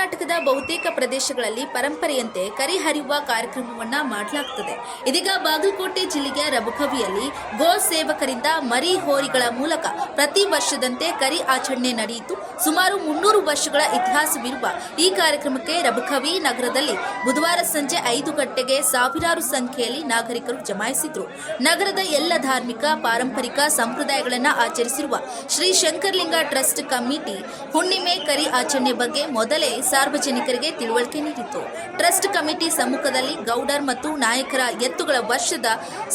ಕರ್ನಾಟಕದ ಬಹುತೇಕ ಪ್ರದೇಶಗಳಲ್ಲಿ ಪರಂಪರೆಯಂತೆ ಕರಿ ಹರಿಯುವ ಕಾರ್ಯಕ್ರಮವನ್ನ ಮಾಡಲಾಗುತ್ತದೆ ಇದೀಗ ಬಾಗಲಕೋಟೆ ಜಿಲ್ಲೆಯ ರಬಕವಿಯಲ್ಲಿ ಗೋ ಸೇವಕರಿಂದ ಮರಿ ಹೋರಿಗಳ ಮೂಲಕ ಪ್ರತಿ ವರ್ಷದಂತೆ ಕರಿ ಆಚರಣೆ ನಡೆಯಿತು. ಸುಮಾರು ಮುನ್ನೂರು ವರ್ಷಗಳ ಇತಿಹಾಸವಿರುವ ಈ ಕಾರ್ಯಕ್ರಮಕ್ಕೆ ರಬಕವಿ ನಗರದಲ್ಲಿ ಬುಧವಾರ ಸಂಜೆ ಐದು ಗಂಟೆಗೆ ಸಾವಿರಾರು ಸಂಖ್ಯೆಯಲ್ಲಿ ನಾಗರಿಕರು ಜಮಾಯಿಸಿದ್ರು. ನಗರದ ಎಲ್ಲ ಧಾರ್ಮಿಕ, ಪಾರಂಪರಿಕ ಸಂಪ್ರದಾಯಗಳನ್ನು ಆಚರಿಸಿರುವ ಶ್ರೀ ಶಂಕರ್ಲಿಂಗ ಟ್ರಸ್ಟ್ ಕಮಿಟಿ ಹುಣ್ಣಿಮೆ ಕರಿ ಆಚರಣೆ ಬಗ್ಗೆ ಮೊದಲೇ ಸಾರ್ವಜನಿಕರಿಗೆ ತಿಳುವಳಿಕೆ ನೀಡಿತ್ತು ಟ್ರಸ್ಟ್ ಕಮಿಟಿ ಸಮ್ಮುಖದಲ್ಲಿ ಗೌಡರ್ ಮತ್ತು ನಾಯಕರ ಎತ್ತುಗಳ ವರ್ಷದ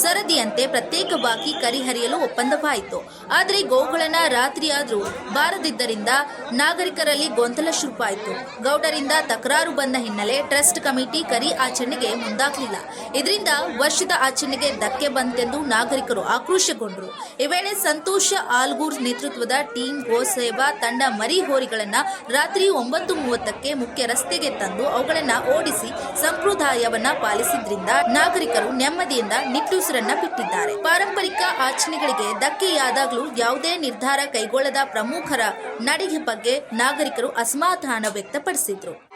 ಸರದಿಯಂತೆ ಪ್ರತ್ಯೇಕವಾಗಿ ಕರಿಹರಿಯಲು ಒಪ್ಪಂದವಾಯಿತು. ಆದರೆ ಗೋಗಳನ್ನ ರಾತ್ರಿಯಾದರೂ ಬಾರದಿದ್ದರಿಂದ ನಾಗರಿಕರಲ್ಲಿ ಗೊಂದಲ ಶುರುವಾಯಿತು. ಗೌಡರಿಂದ ತಕರಾರು ಬಂದ ಹಿನ್ನೆಲೆ ಟ್ರಸ್ಟ್ ಕಮಿಟಿ ಕರಿ ಆಚರಣೆಗೆ ಮುಂದಾಗಲಿಲ್ಲ. ಇದರಿಂದ ವರ್ಷದ ಆಚರಣೆಗೆ ಧಕ್ಕೆ ಬಂತೆಂದು ನಾಗರಿಕರು ಆಕ್ರೋಶಗೊಂಡರು. ಈ ವೇಳೆ ಸಂತೋಷ ಆಲ್ಗೂರ್ ನೇತೃತ್ವದ ಟೀಮ್ ಗೋ ಸೇವಾ ತಂಡ ಮರಿ ಹೋರಿಗಳನ್ನ ರಾತ್ರಿ ಒಂಬತ್ತು ಮೂವತ್ತಕ್ಕೆ ಮುಖ್ಯ ರಸ್ತೆಗೆ ತಂದು ಅವುಗಳನ್ನ ಓಡಿಸಿ ಸಂಪ್ರದಾಯವನ್ನ ಪಾಲಿಸಿದ್ರಿಂದ ನಾಗರಿಕರು ನೆಮ್ಮದಿಯಿಂದ ನಿಟ್ಟುಸಿರನ್ನ ಬಿಟ್ಟಿದ್ದಾರೆ. ಪಾರಂಪರಿಕ ಆಚರಣೆಗಳಿಗೆ ಧಕ್ಕೆಯಾದಾಗಲೂ ಯಾವುದೇ ನಿರ್ಧಾರ ಕೈಗೊಳ್ಳದ ಪ್ರಮುಖರ ನಡಿಗೆ ಬಗ್ಗೆ ನಾಗರಿಕರು ಅಸಮಾಧಾನ ವ್ಯಕ್ತಪಡಿಸಿದ್ರು.